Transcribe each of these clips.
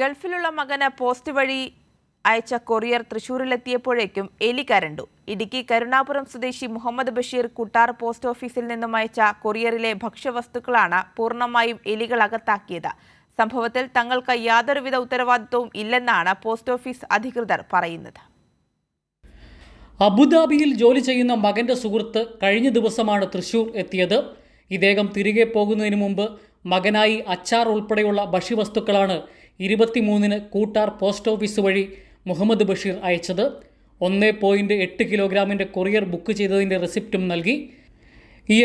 ഗൾഫിലുള്ള മകന് പോസ്റ്റ് വഴി അയച്ച കൊറിയർ തൃശൂരിലെത്തിയപ്പോഴേക്കും എലി കരണ്ടു. ഇടുക്കി കരുണാപുരം സ്വദേശി മുഹമ്മദ് ബഷീർ കുട്ടാർ പോസ്റ്റ് ഓഫീസിൽ നിന്നും അയച്ച കൊറിയറിലെ ഭക്ഷ്യവസ്തുക്കളാണ് പൂർണമായും എലികൾ അകത്താക്കിയത് സംഭവത്തിൽ തങ്ങൾക്ക് യാതൊരുവിധ ഉത്തരവാദിത്വവും ഇല്ലെന്നാണ് പോസ്റ്റ് ഓഫീസ് അധികൃതർ പറയുന്നത്. അബുദാബിയിൽ ജോലി ചെയ്യുന്ന മകന്റെ സുഹൃത്ത് കഴിഞ്ഞ ദിവസമാണ് തൃശൂർ എത്തിയത്. ഇദ്ദേഹം തിരികെ പോകുന്നതിന് മുമ്പ് മകനായി അച്ചാർ ഉൾപ്പെടെയുള്ള ഭക്ഷ്യവസ്തുക്കളാണ് ഇരുപത്തിമൂന്നിന് കൂട്ടാർ പോസ്റ്റ് ഓഫീസ് വഴി മുഹമ്മദ് ബഷീർ അയച്ചത് ഒന്ന് പോയിന്റ് എട്ട് കിലോഗ്രാമിന്റെ കൊറിയർ ബുക്ക് ചെയ്തതിന്റെ റെസിപ്റ്റും നൽകി.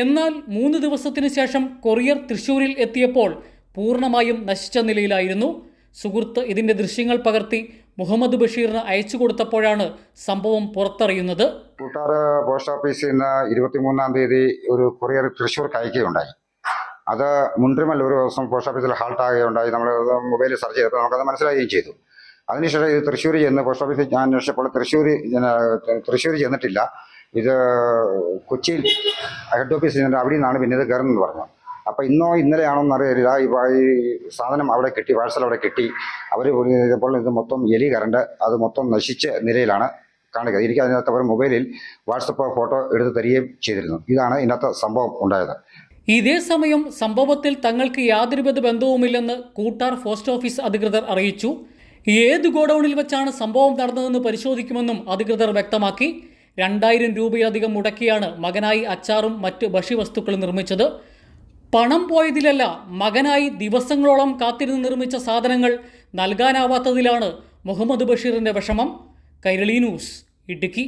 എന്നാൽ മൂന്ന് ദിവസത്തിന് ശേഷം കൊറിയർ തൃശ്ശൂരിൽ എത്തിയപ്പോൾ പൂർണമായും നശിച്ച നിലയിലായിരുന്നു. സുഹൃത്ത് ഇതിന്റെ ദൃശ്യങ്ങൾ പകർത്തി മുഹമ്മദ് ബഷീറിന് അയച്ചു കൊടുത്തപ്പോഴാണ് സംഭവം പുറത്തറിയുന്നത്. കൂട്ടാറ് പോസ്റ്റ് ഓഫീസിൽ നിന്ന് ഇരുപത്തിമൂന്നാം തീയതി ഒരു കൊറിയർ തൃശ്ശൂർക്ക് അയക്കുകയുണ്ടായി. അത് മുൻട്രിമൽ ഒരു ദിവസം പോസ്റ്റ് ഓഫീസിൽ ഹാൾട്ട് ആകുകയുണ്ടായി നമ്മൾ മൊബൈലിൽ സെർച്ച് ചെയ്തപ്പോൾ നമുക്കത് മനസ്സിലാകുകയും ചെയ്തു. അതിനുശേഷം ഇത് തൃശ്ശൂർ ചെന്ന് പോസ്റ്റ് ഓഫീസിൽ ഞാൻ അന്വേഷിച്ചപ്പോൾ തൃശ്ശൂർ തൃശ്ശൂർ ചെന്നിട്ടില്ല. ഇത് കൊച്ചിയിൽ ഹെഡ് ഓഫീസിൽ ചെന്നിട്ട് അവിടെ നിന്നാണ് പിന്നെ ഇത് കയറുന്നത് പറഞ്ഞു. അപ്പോൾ ഇന്നോ ഇന്നലെയാണോ എന്നറിയില്ല ഇപ്പോൾ ഈ സാധനം അവിടെ കിട്ടി പാഴ്സൽ അവിടെ കിട്ടി. അവർ ഇപ്പോൾ ഇത് മൊത്തം എലി കറണ്ട് അത് മൊത്തം നശിച്ച നിലയിലാണ് കാണുക. എനിക്ക് അതിനകത്ത് അവർ മൊബൈലിൽ വാട്സപ്പ് ഫോട്ടോ എടുത്ത് തരികയും ചെയ്തിരുന്നു. ഇതാണ് ഇതിനകത്ത് സംഭവം ഉണ്ടായത്. ഇതേ സമയം സംഭവത്തിൽ തങ്ങൾക്ക് യാതൊരുവിധ ബന്ധവുമില്ലെന്ന് കൂട്ടാർ പോസ്റ്റ് ഓഫീസ് അധികൃതർ അറിയിച്ചു. ഏത് ഗോഡൌണിൽ വെച്ചാണ് സംഭവം നടന്നതെന്ന് പരിശോധിക്കുമെന്നും അധികൃതർ വ്യക്തമാക്കി. രണ്ടായിരം രൂപയിലധികം മുടക്കിയാണ് മകനായി അച്ചാറും മറ്റ് ഭക്ഷ്യവസ്തുക്കളും നിർമ്മിച്ചത്. പണം പോയതിലല്ല മകനായി ദിവസങ്ങളോളം കാത്തിരുന്ന് നിർമ്മിച്ച സാധനങ്ങൾ നൽകാനാവാത്തതിലാണ് മുഹമ്മദ് ബഷീറിന്റെ വിഷമം. കൈരളി ന്യൂസ് ഇടുക്കി.